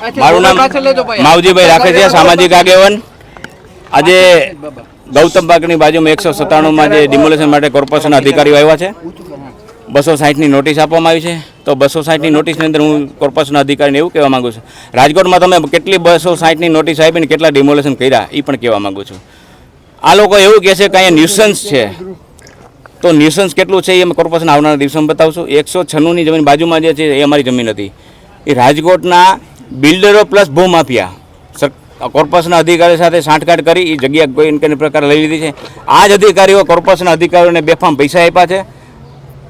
મારું નામ માવજીભાઈ રાખે છે સામાજિક આગેવાન. આજે ગૌતમ પાર્કની બાજુમાં એકસો સત્તાણુંમાં જે ડિમોલેશન માટે કોર્પોરેશન અધિકારીઓ આવ્યા છે. બસો સાહીઠની નોટિસ આપવામાં આવી છે. તો બસો સાહીઠની નોટિસની અંદર હું કોર્પોરેશન અધિકારીને એવું કહેવા માંગુ છું. રાજકોટમાં તમે કેટલી બસો સાહીઠની નોટિસ આપીને કેટલા ડિમોલેશન કર્યા એ પણ કહેવા માંગુ છું. આ લોકો એવું કહે છે કે અહીંયા ન્યુસન્સ છે. તો ન્યુસન્સ કેટલું છે એ અમે કોર્પોરેશન આવનારા દિવસોમાં બતાવશું. એકસો છન્નુંની જમીન બાજુમાં જે છે એ અમારી જમીન હતી. એ રાજકોટના બિલ્ડરો પ્લસ ભૂમાફિયા. કોર્પોરેશનના અધિકારીઓ સાથે સાંઠગાંઠ કરી એ જગ્યા કોઈ ને કોઈ પ્રકાર લઈ લીધી છે. આ જ અધિકારીઓ કોર્પોરેશનના અધિકારીઓને બેફામ પૈસા આપ્યા છે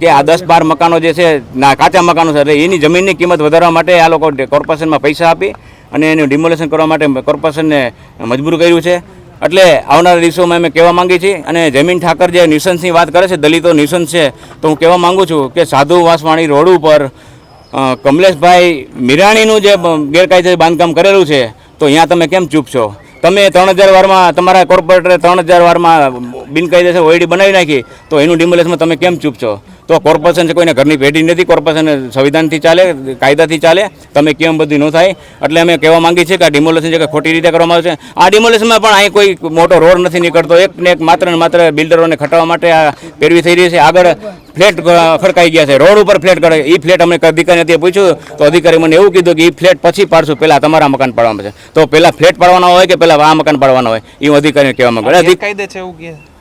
કે આ દસ બાર મકાનો જે છે, ના, કાચા મકાનો છે, એટલે એની જમીનની કિંમત વધારવા માટે આ લોકો કોર્પોરેશનમાં પૈસા આપી અને એનું ડિમોલેશન કરવા માટે કોર્પોરેશનને મજબૂર કર્યું છે. એટલે આવનારા દિવસોમાં અમે કહેવા માંગીએ છીએ, અને જમીન ઠાકર જે ન્યુસન્સની વાત કરે છે, દલિતો ન્યુસન્સ છે, તો હું કહેવા માંગુ છું કે સાધુ વાસવાણી રોડ ઉપર કમલેશભાઈ મિરાણીનું જે ગેરકાયદે બાંધકામ કરેલું છે, તો અહીંયા તમે કેમ ચૂપ છો? તમે ત્રણ હજાર વારમાં, તમારા કોર્પોરેટરે ત્રણ હજાર વારમાં બિનકાયદેસર ઓઈડી બનાવી નાખી, તો એનું ડિમોલેશમાં તમે કેમ ચૂપ છો? તો કોર્પોરેશન છે કોઈને ઘરની પેઢી નથી કોર્પોરેશન સંવિધાનથી ચાલે કાયદાથી ચાલે તમે કેમ બધું ન થાય? એટલે અમે કહેવા માંગીએ છીએ કે આ ડિમોલેશન છે કે ખોટી રીતે કરવામાં આવે છે. આ ડિમોલેશનમાં પણ અહીં કોઈ મોટો રોડ નથી નીકળતો. એક ને એક માત્ર ને માત્ર બિલ્ડરોને ખટાવવા માટે આ પેરવી થઈ રહી છે. આગળ ફ્લેટ ફરકાઈ ગયા છે. રોડ ઉપર ફ્લેટ કરે. એ ફ્લેટ અમે અધિકારીને પૂછ્યું. તો અધિકારી મને એવું કીધું કે એ ફ્લેટ પછી પાડશું. પહેલાં તમારા મકાન પાડવામાં છે. તો પહેલાં ફ્લેટ પાડવાના હોય કે પહેલાં આ મકાન પાડવાના હોય? એ હું અધિકારીને કહેવા માંગુ કાયદે છે એવું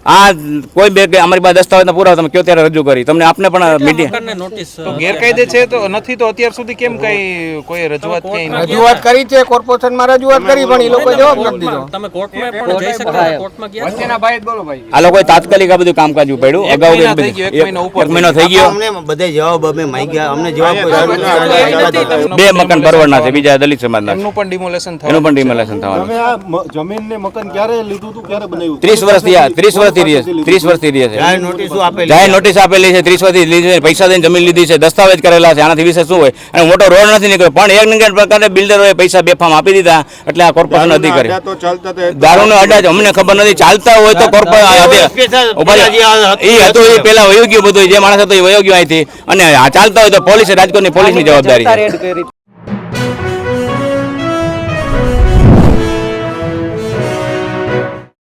આ કોઈ બે અમારી પાસે દસ્તાવેજના પુરાવા તમે કયો ત્યારે રજૂ કરી? તમને આપને પણ મીડિયા તો ગેરકાયદે છે તો નથી તો અત્યાર સુધી કેમ કઈ કોઈ રજૂઆત રજૂઆત કરી છે કોર્પોરેશનમાં રજૂઆત કરી પણ એ લોકો જવાબ નથી દીધો. તમે કોર્ટમાં પણ જઈ શકો કોર્ટમાં ગયા આ લોકો તાત્કાલિક આ બધું કામકાજ ઉપાડ્યું અગાઉ એક થઈ ગયો, એક મહિનો ઉપર એક મહિનો થઈ ગયો. અમને બધે જવાબ અમે માંગ્યા અમને જવાબ બે મકાન પરવડના છે બીજા દલિત સમાજના છે. એમનું પણ ડિમોલેશન એનું પણ ડિમોલેશન થવાનું તમે આ જમીન ને મકાન ક્યારે લીધું હતું ક્યારે બનાવ્યું ત્રીસ વર્ષથી આ ત્રીસ વર્ષથી રહે છે. ત્રીસ વર્ષથી રહે છે. જાહેર નોટિસો આપેલી જાહેર નોટિસ આપેલી છે ત્રીસ વર્ષથી લીધી છે પૈસા દઈને જમીન લીધી છે દસ્તાવેજ કરેલા છે આનાથી વિશે શું હોય? અને મોટો રોડ નથી નીકળ્યો. પણ એક ને પ્રકારે બિલ્ડરોએ પૈસા બેફામ આપી દીધા એટલે આ કોર્પોરેશન ચાલતા હતા દારૂનો અડાજ અમને ખબર નથી ચાલતા હોય તો કોર્પોરેશન એ હતું એ પેલા વયો ગયું બધું જે માણસ હતો એ વયો ગયો અહીંથી. અને ચાલતા હોય તો પોલીસ રાજકોટની પોલીસની જવાબદારી છે.